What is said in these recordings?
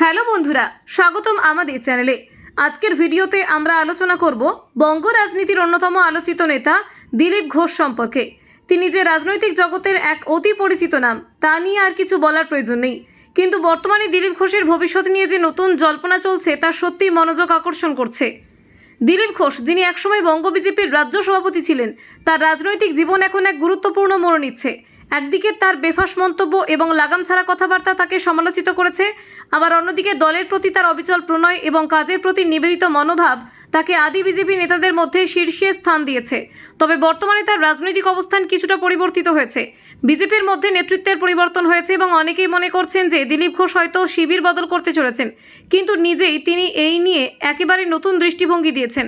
Hello বন্ধুরা, স্বাগতম আমাদের চ্যানেলে। আজকের ভিডিওতে আমরা আলোচনা করব বঙ্গ রাজনীতির অন্যতম আলোচিত নেতা দিলীপ ঘোষ সম্পর্কে। তিনি যে রাজনৈতিক জগতের এক অতি পরিচিত নাম, তা নিয়ে আর কিছু বলার প্রয়োজন নেই। কিন্তু বর্তমানে দিলীপ ঘোষের ভবিষ্যৎ নিয়ে যে নতুন জল্পনা চলছে, তা সত্যিই মনোযোগ আকর্ষণ করছে। দিলীপ ঘোষ, যিনি একসময় বঙ্গ বিজেপির রাজ্য সভাপতি ছিলেন, তার রাজনৈতিক জীবন এখন এক গুরুত্বপূর্ণ মোড় নিচ্ছে। একদিকে তার বেফাস মন্তব্য এবং লাগাম ছাড়া কথাবার্তা তাকে সমালোচিত করেছে, আবার অন্যদিকে দলের প্রতি তার অবিচল প্রণয় এবং কাজের প্রতি নিবেদিত মনোভাব তাকে আদি বিজেপি নেতাদের মধ্যে শীর্ষে স্থান দিয়েছে। তবে বর্তমানে তার রাজনৈতিক অবস্থান কিছুটা পরিবর্তিত হয়েছে। বিজেপির মধ্যে নেতৃত্বের পরিবর্তন হয়েছে এবং অনেকেই মনে করছেন যে দিলীপ ঘোষ হয়তো শিবির বদল করতে চলেছেন, কিন্তু নিজেই তিনি এই নিয়ে একেবারে নতুন দৃষ্টিভঙ্গি দিয়েছেন।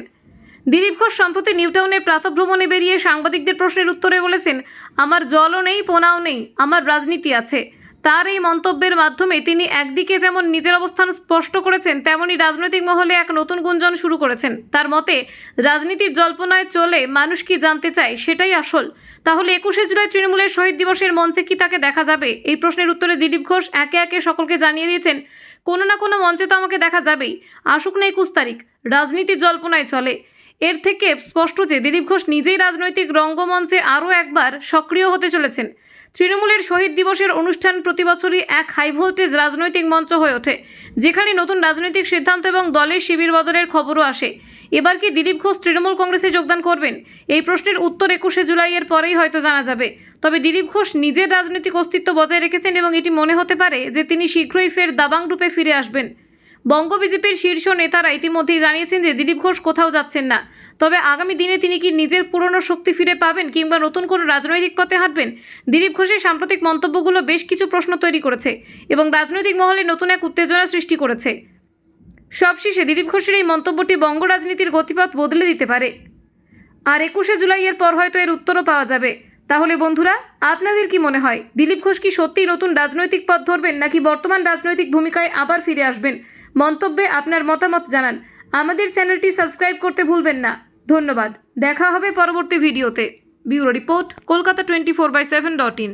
দিলীপ ঘোষ সম্প্রতি নিউটাউনের প্রাতভ্রমণে বেরিয়ে সাংবাদিকদের প্রশ্নের উত্তরে বলেছেন, আমার জলও নেই, পোনাও নেই, আমার রাজনীতি আছে। তার এই মন্তব্যের মাধ্যমে তিনি একদিকে যেমন নিজের অবস্থান স্পষ্ট করেছেন, তেমনি রাজনৈতিক মহলে এক নতুন গুঞ্জন শুরু করেছেন। তার মতে, রাজনীতির জল্পনায় চলে মানুষ কি জানতে চায় সেটাই আসল। তাহলে একুশে জুলাই তৃণমূলের শহীদ দিবসের মঞ্চে কি তাকে দেখা যাবে? এই প্রশ্নের উত্তরে দিলীপ ঘোষ একে একে সকলকে জানিয়ে দিয়েছেন, কোনো না কোনো মঞ্চে তো আমাকে দেখা যাবেই। আসুক না একুশ তারিখ, রাজনীতির জল্পনায় চলে। এর থেকে স্পষ্ট যে দিলীপ ঘোষ নিজেই রাজনৈতিক রঙ্গমঞ্চে আরও একবার সক্রিয় হতে চলেছেন। তৃণমূলের শহীদ দিবসের অনুষ্ঠান প্রতি বছরই এক হাই ভোল্টেজ রাজনৈতিক মঞ্চ হয়ে ওঠে, যেখানে নতুন রাজনৈতিক সিদ্ধান্ত এবং দলের শিবির বদলের খবরও আসে। এবার কি দিলীপ ঘোষ তৃণমূল কংগ্রেসে যোগদান করবেন? এই প্রশ্নের উত্তর একুশে জুলাইয়ের পরেই হয়তো জানা যাবে। তবে দিলীপ ঘোষ নিজের রাজনৈতিক অস্তিত্ব বজায় রেখেছেন এবং এটি মনে হতে পারে যে তিনি শীঘ্রই ফের দাবাং রূপে ফিরে আসবেন। বঙ্গ বিজেপির শীর্ষ নেতারা ইতিমধ্যেই জানিয়েছেন যে দিলীপ ঘোষ কোথাও যাচ্ছেন না। তবে আগামী দিনে তিনি কি নিজের পুরনো শক্তি ফিরে পাবেন কিংবা নতুন কোনো রাজনৈতিক পথে হাঁটবেন? দিলীপ ঘোষের সাম্প্রতিক মন্তব্যগুলো বেশ কিছু প্রশ্ন তৈরি করেছে এবং রাজনৈতিক মহলে নতুন এক উত্তেজনা সৃষ্টি করেছে। সবশেষে দিলীপ ঘোষের এই মন্তব্যটি বঙ্গ রাজনীতির গতিপথ বদলে দিতে পারে। আর একুশে জুলাইয়ের পর হয়তো এর উত্তরও পাওয়া যাবে। তাহলে বন্ধুরা, আপনাদের কি মনে হয়, দিলীপ ঘোষ কি সত্যিই নতুন রাজনৈতিক পথ ধরবেন, নাকি বর্তমান রাজনৈতিক ভূমিকায় আবার ফিরে আসবেন? মন্তব্যে আপনার মতামত জানান। আমাদের চ্যানেলটি সাবস্ক্রাইব করতে ভুলবেন না। ধন্যবাদ। দেখা হবে পরবর্তী ভিডিওতে। Bureau report, Kolkata twenty four by seven dot in.